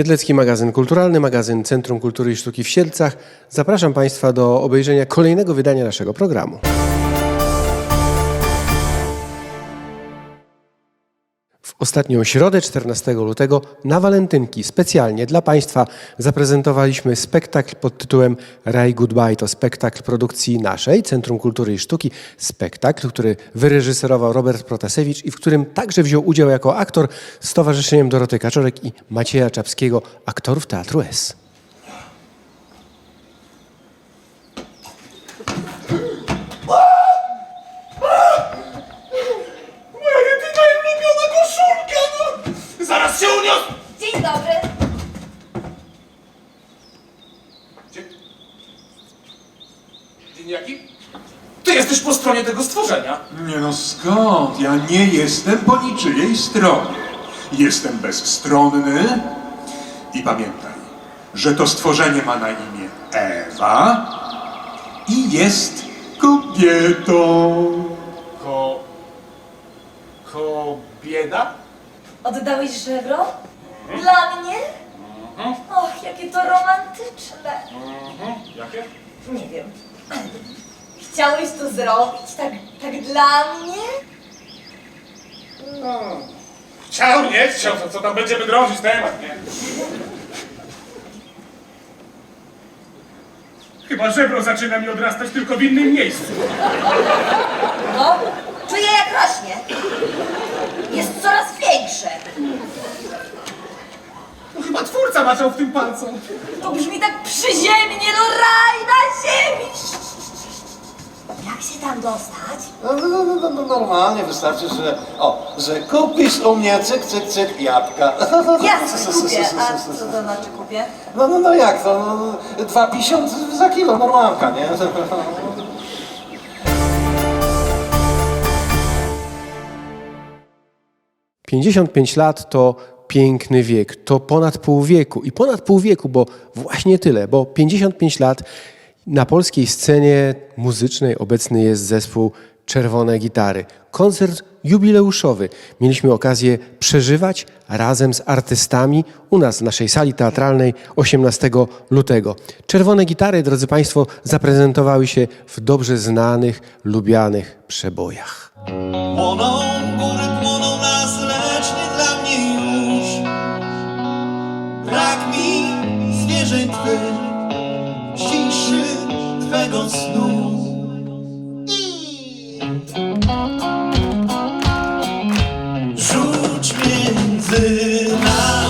Siedlecki magazyn kulturalny, magazyn Centrum Kultury i Sztuki w Siedlcach. Zapraszam Państwa do obejrzenia kolejnego wydania naszego programu. Ostatnią środę, 14 lutego, na walentynki specjalnie dla Państwa zaprezentowaliśmy spektakl pod tytułem Ray Goodbye. To spektakl produkcji naszej, Centrum Kultury i Sztuki. Spektakl, który wyreżyserował Robert Protasewicz i w którym także wziął udział jako aktor z Towarzyszeniem Doroty Kaczorek i Macieja Czapskiego, aktorów Teatru S. Moja jedyna i ulubiona koszulka, no! Zaraz się uniosę! Dzień dobry. Dzień... Dzień jaki? Ty jesteś po stronie tego stworzenia. Nie no skąd? Ja nie jestem po niczyjej stronie. Jestem bezstronny i pamiętaj, że to stworzenie ma na imię Ewa i jest kobietą. Ko... Kobieda? Oddałeś żebro? Dla mnie? Och, jakie to romantyczne. Jakie? Nie wiem. Chciałeś to zrobić tak, tak dla mnie? Chciał, nie chciał, to co tam będziemy drążyć temat, nie? Chyba żebro zaczyna mi odrastać tylko w innym miejscu. No, czuję jak rośnie. Jest coraz większe. No chyba twórca maczał w tym palcem. To brzmi tak przyziemnie, no raj na ziemi. Jak się tam dostać? No, no, no, no, no normalnie wystarczy, że o, że kupisz u mnie cyk, cyk, cyk jabłka. Jasne, kupię. A co to znaczy kupię? No, no, no jak to? No, 2,50 za kilo, normalka, nie? 55 lat to piękny wiek, to ponad pół wieku i ponad pół wieku, bo właśnie tyle, bo 55 lat na polskiej scenie muzycznej obecny jest zespół Czerwone Gitary. Koncert jubileuszowy. Mieliśmy okazję przeżywać razem z artystami u nas w naszej sali teatralnej 18 lutego. Czerwone Gitary, drodzy Państwo, zaprezentowały się w dobrze znanych, lubianych przebojach. now.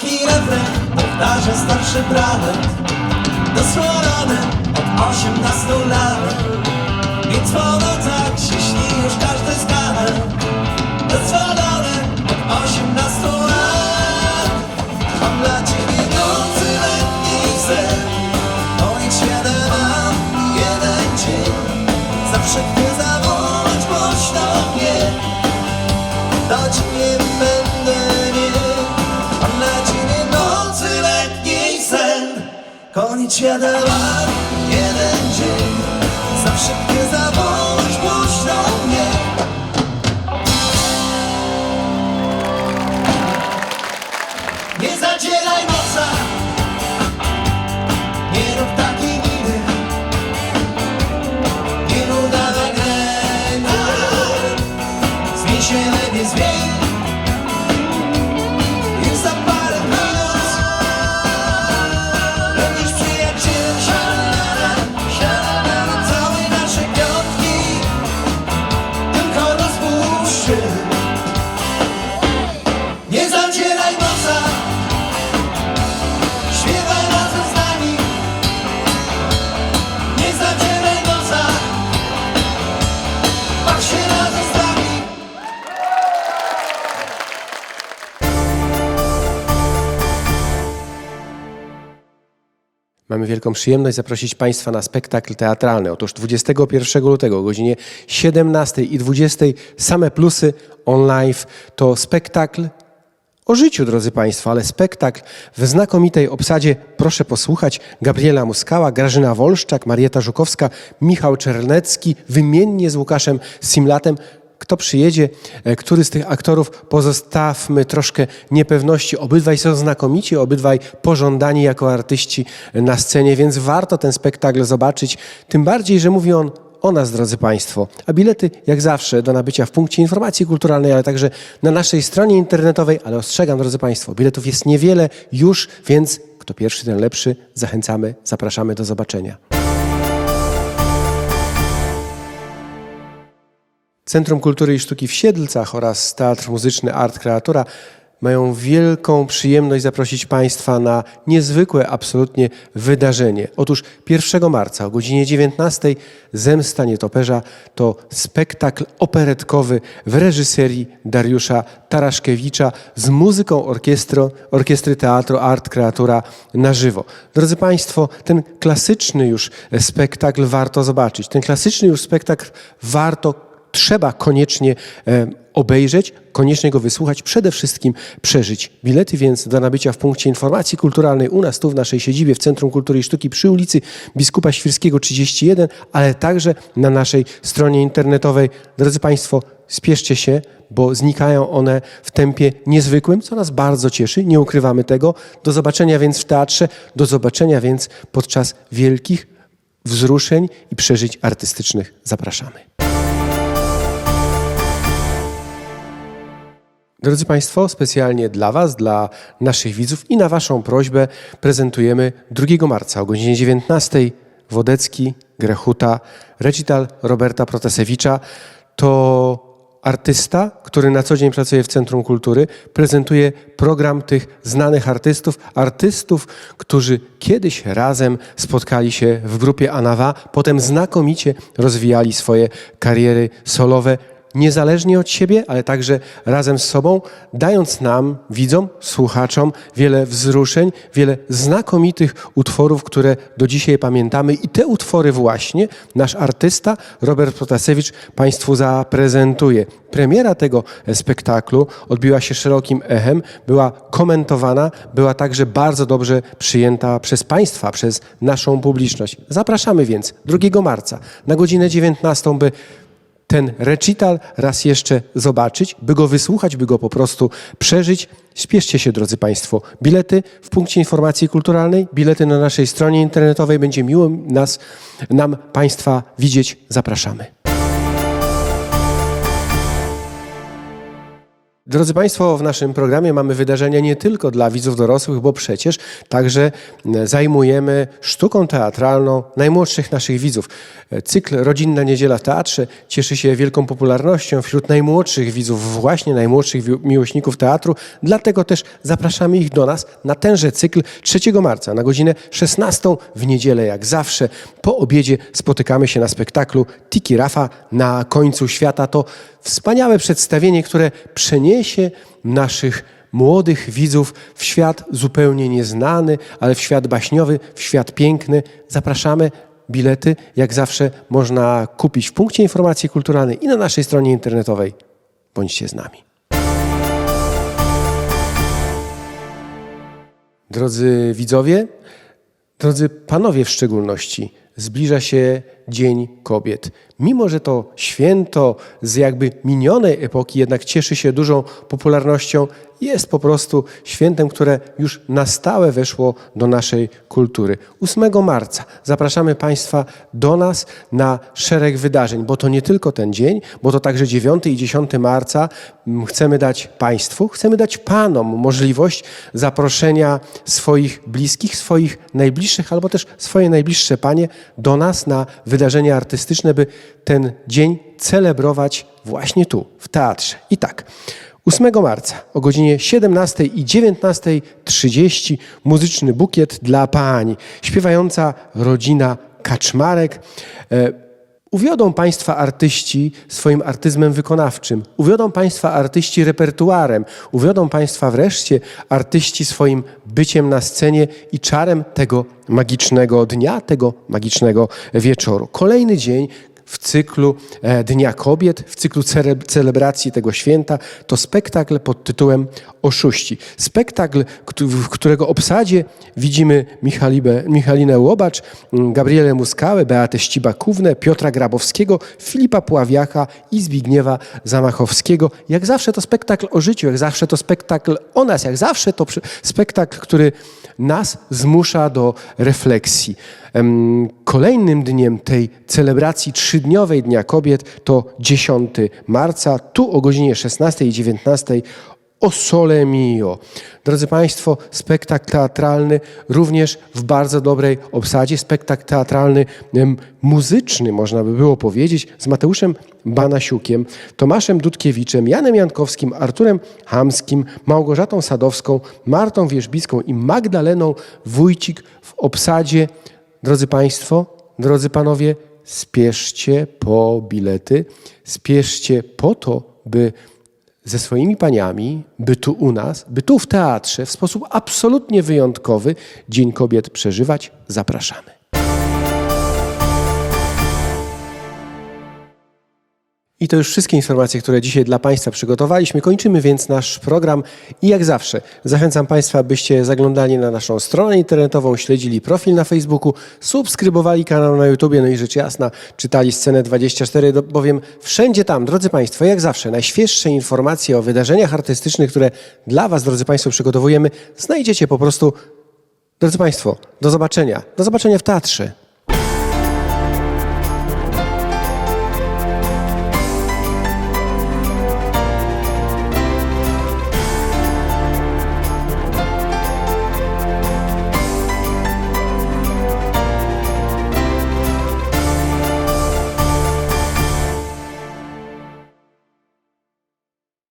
Taki refren powtarza starszy brat. Dozwolone od osiemnastu lat. Więc wolno tak się śni już każdy z Mam jeden dzień Zawsze chcę zawołać Mamy wielką przyjemność zaprosić Państwa na spektakl teatralny. Otóż 21 lutego o godzinie 17 i 20 same plusy on live to spektakl o życiu, drodzy Państwo, ale spektakl w znakomitej obsadzie. Proszę posłuchać. Gabriela Muskała, Grażyna Wolszczak, Marieta Żukowska, Michał Czernecki, wymiennie z Łukaszem Simlatem. Kto przyjedzie, e, który z tych aktorów, pozostawmy troszkę niepewności. Obydwaj są znakomici, obydwaj pożądani jako artyści na scenie, więc warto ten spektakl zobaczyć. Tym bardziej, że mówi on o nas, drodzy Państwo. A bilety, jak zawsze, do nabycia w punkcie informacji kulturalnej, ale także na naszej stronie internetowej. Ale ostrzegam, drodzy Państwo, biletów jest niewiele już, więc kto pierwszy, ten lepszy. Zachęcamy, zapraszamy do zobaczenia. Centrum Kultury i Sztuki w Siedlcach oraz Teatr Muzyczny Art Kreatura mają wielką przyjemność zaprosić Państwa na niezwykłe absolutnie wydarzenie. Otóż 1 marca o godzinie 19 Zemsta Nietoperza to spektakl operetkowy w reżyserii Dariusza Taraszkiewicza z muzyką orkiestro, orkiestry Teatru Art Kreatura na żywo. Drodzy Państwo, ten klasyczny już spektakl warto zobaczyć. Ten klasyczny już spektakl warto trzeba koniecznie e, obejrzeć, koniecznie go wysłuchać, przede wszystkim przeżyć. Bilety więc do nabycia w punkcie informacji kulturalnej u nas tu w naszej siedzibie w Centrum Kultury i Sztuki przy ulicy Biskupa Świrskiego 31, ale także na naszej stronie internetowej. Drodzy Państwo, spieszcie się, bo znikają one w tempie niezwykłym, co nas bardzo cieszy, nie ukrywamy tego. Do zobaczenia więc w teatrze, do zobaczenia więc podczas wielkich wzruszeń i przeżyć artystycznych. Zapraszamy. Drodzy Państwo, specjalnie dla Was, dla naszych widzów i na Waszą prośbę prezentujemy 2 marca o godzinie 19 Wodecki, Grechuta, recital Roberta Protasewicza. To artysta, który na co dzień pracuje w Centrum Kultury, prezentuje program tych znanych artystów, artystów, którzy kiedyś razem spotkali się w grupie Anawa, potem znakomicie rozwijali swoje kariery solowe niezależnie od siebie, ale także razem z sobą, dając nam, widzom, słuchaczom, wiele wzruszeń, wiele znakomitych utworów, które do dzisiaj pamiętamy. I te utwory właśnie nasz artysta Robert Protasewicz Państwu zaprezentuje. Premiera tego spektaklu odbiła się szerokim echem, była komentowana, była także bardzo dobrze przyjęta przez Państwa, przez naszą publiczność. Zapraszamy więc 2 marca na godzinę 19, by ten recital raz jeszcze zobaczyć, by go wysłuchać, by go po prostu przeżyć. Śpieszcie się, drodzy Państwo. Bilety w punkcie informacji kulturalnej, bilety na naszej stronie internetowej. Będzie miło nas, nam Państwa widzieć. Zapraszamy. Drodzy Państwo, w naszym programie mamy wydarzenia nie tylko dla widzów dorosłych, bo przecież także zajmujemy sztuką teatralną najmłodszych naszych widzów. Cykl Rodzinna Niedziela w Teatrze cieszy się wielką popularnością wśród najmłodszych widzów, właśnie najmłodszych miłośników teatru. Dlatego też zapraszamy ich do nas na tenże cykl 3 marca na godzinę 16 w niedzielę, jak zawsze. Po obiedzie spotykamy się na spektaklu Tiki Rafa na końcu świata. To wspaniałe przedstawienie, które przeniesie naszych młodych widzów w świat zupełnie nieznany, ale w świat baśniowy, w świat piękny. Zapraszamy. Bilety, jak zawsze, można kupić w punkcie informacji kulturalnej i na naszej stronie internetowej. Bądźcie z nami. Drodzy widzowie, drodzy panowie w szczególności, zbliża się Dzień Kobiet. Mimo, że to święto z jakby minionej epoki, jednak cieszy się dużą popularnością, jest po prostu świętem, które już na stałe weszło do naszej kultury. 8 marca zapraszamy Państwa do nas na szereg wydarzeń, bo to nie tylko ten dzień, bo to także 9 i 10 marca mm, chcemy dać Państwu, chcemy dać Panom możliwość zaproszenia swoich bliskich, swoich najbliższych, albo też swoje najbliższe Panie do nas na wydarzenia artystyczne, by ten dzień celebrować właśnie tu, w teatrze. I tak. 8 marca o godzinie 17 i 19.30 muzyczny bukiet dla pań. Śpiewająca rodzina Kaczmarek. Uwiodą Państwa artyści swoim artyzmem wykonawczym, uwiodą Państwa artyści repertuarem, uwiodą Państwa wreszcie artyści swoim byciem na scenie i czarem tego magicznego dnia, tego magicznego wieczoru. Kolejny dzień w cyklu e, Dnia Kobiet, w cyklu celebracji tego święta, to spektakl pod tytułem Oszuści. Spektakl, w którego obsadzie widzimy Michalibę, Michalinę Łobacz, Gabrielę Muskałę, Beatę Ścibakównę, Piotra Grabowskiego, Filipa Pławiacha i Zbigniewa Zamachowskiego. Jak zawsze to spektakl o życiu, jak zawsze to spektakl o nas, jak zawsze to spektakl, który nas zmusza do refleksji. Kolejnym dniem tej celebracji trzydniowej Dnia Kobiet to 10 marca, tu o godzinie 16 i 19 o Sole Mio. Drodzy Państwo, spektakl teatralny również w bardzo dobrej obsadzie, spektakl teatralny muzyczny, można by było powiedzieć, z Mateuszem Banasiukiem, Tomaszem Dudkiewiczem, Janem Jankowskim, Arturem Hamskim, Małgorzatą Sadowską, Martą Wierzbicką i Magdaleną Wójcik w obsadzie. Drodzy Państwo, drodzy Panowie, spieszcie po bilety, spieszcie po to, by ze swoimi paniami, by tu u nas, by tu w teatrze w sposób absolutnie wyjątkowy Dzień Kobiet przeżywać. Zapraszamy. I to już wszystkie informacje, które dzisiaj dla Państwa przygotowaliśmy. Kończymy więc nasz program i jak zawsze zachęcam Państwa, byście zaglądali na naszą stronę internetową, śledzili profil na Facebooku, subskrybowali kanał na YouTubie, no i rzecz jasna czytali Scenę 24, do- bowiem wszędzie tam, drodzy Państwo, jak zawsze, najświeższe informacje o wydarzeniach artystycznych, które dla Was, drodzy Państwo, przygotowujemy, znajdziecie po prostu, drodzy Państwo, do zobaczenia. Do zobaczenia w teatrze.